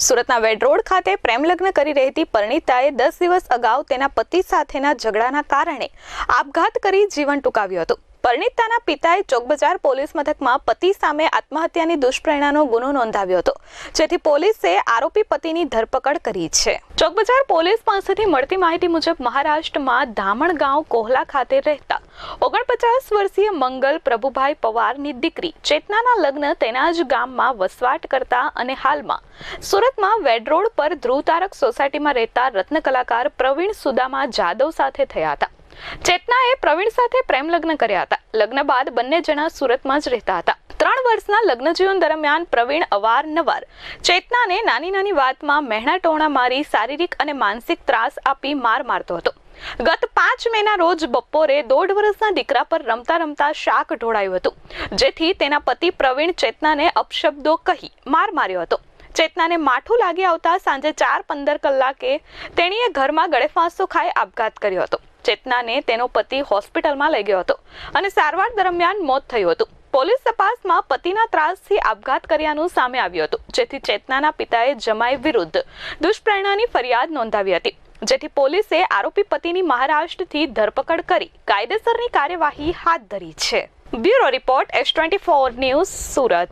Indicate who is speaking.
Speaker 1: સુરતના વેડ રોડ ખાતે પ્રેમલગ્ન કરી રહેતી પરણિતાએ દસ દિવસ અગાઉ તેના પતિ સાથેના ઝઘડાના કારણે આપઘાત કરી જીવન ટૂંકાવ્યું હતું. પરિણીતાના પિતાએ ચોકબજાર પોલીસ મથકમાં પતિ સામે આત્મહત્યાની દુષ્પ્રેરણાનો ગુનો નોંધાવ્યો હતો, જેથી પોલીસે આરોપી પતિની ધરપકડ કરી છે. ચોકબજાર પોલીસ પાસેથી મળતી માહિતી મુજબ મહારાષ્ટ્રમાં ધામણગાંવ કોહલા ખાતે રહેતા ઓગણપચાસ વર્ષીય મંગલ પ્રભુભાઈ પવારની દીકરી ચેતનાના લગ્ન તેના જ ગામમાં વસવાટ કરતા અને હાલમાં સુરતમાં વેડ રોડ પર ધ્રુવ તારક સોસાયટીમાં રહેતા રત્ન કલાકાર પ્રવીણ સુદામા જાદવ સાથે થયા હતા. ચેતનાએ પ્રવીણ સાથે પ્રેમ લગ્ન કર્યા હતા. લગ્ન બાદ બંને જણા સુરતમાં જ રહેતા હતા. ત્રણ વર્ષના લગ્ન જીવન દરમિયાન પ્રવીણ અવારનવાર ચેતનાને નાની નાની વાતમાં મહેણા ટોણા મારી શારીરિક અને માનસિક ત્રાસ આપી માર મારતો હતો. ગત પાંચ મેના રોજ બપોરે દોઢ વર્ષના દીકરા પર રમતા રમતા શાક ઢોળાયું હતું. જેથી તેના પતિ પ્રવીણ ચેતનાને અપશબ્દો કહી માર માર્યો હતો. ચેતનાને માઠું લાગી આવતા સાંજે ચાર પંદર કલાકે તેણીએ ઘરમાં ગળે ફાંસો ખાઈ આપઘાત કર્યો હતો. ચેતનાને તેનો પતિ હોસ્પિટલમાં લઈ ગયો હતો અને સારવાર દરમિયાન મોત થયું હતું. પોલીસ તપાસમાં પતિના ત્રાસથી આપઘાત કર્યાનું સામે આવ્યું હતું. જેથી ચેતનાના પિતાએ જમાઈ વિરુદ્ધ દુષ્પ્રેરણાની ફરિયાદ નોંધાવી હતી. જેથી પોલીસે આરોપી પતિની મહારાષ્ટ્રથી ધરપકડ કરી કાયદેસરની કાર્યવાહી હાથ ધરી છે. Bureau report S twenty four news Surat.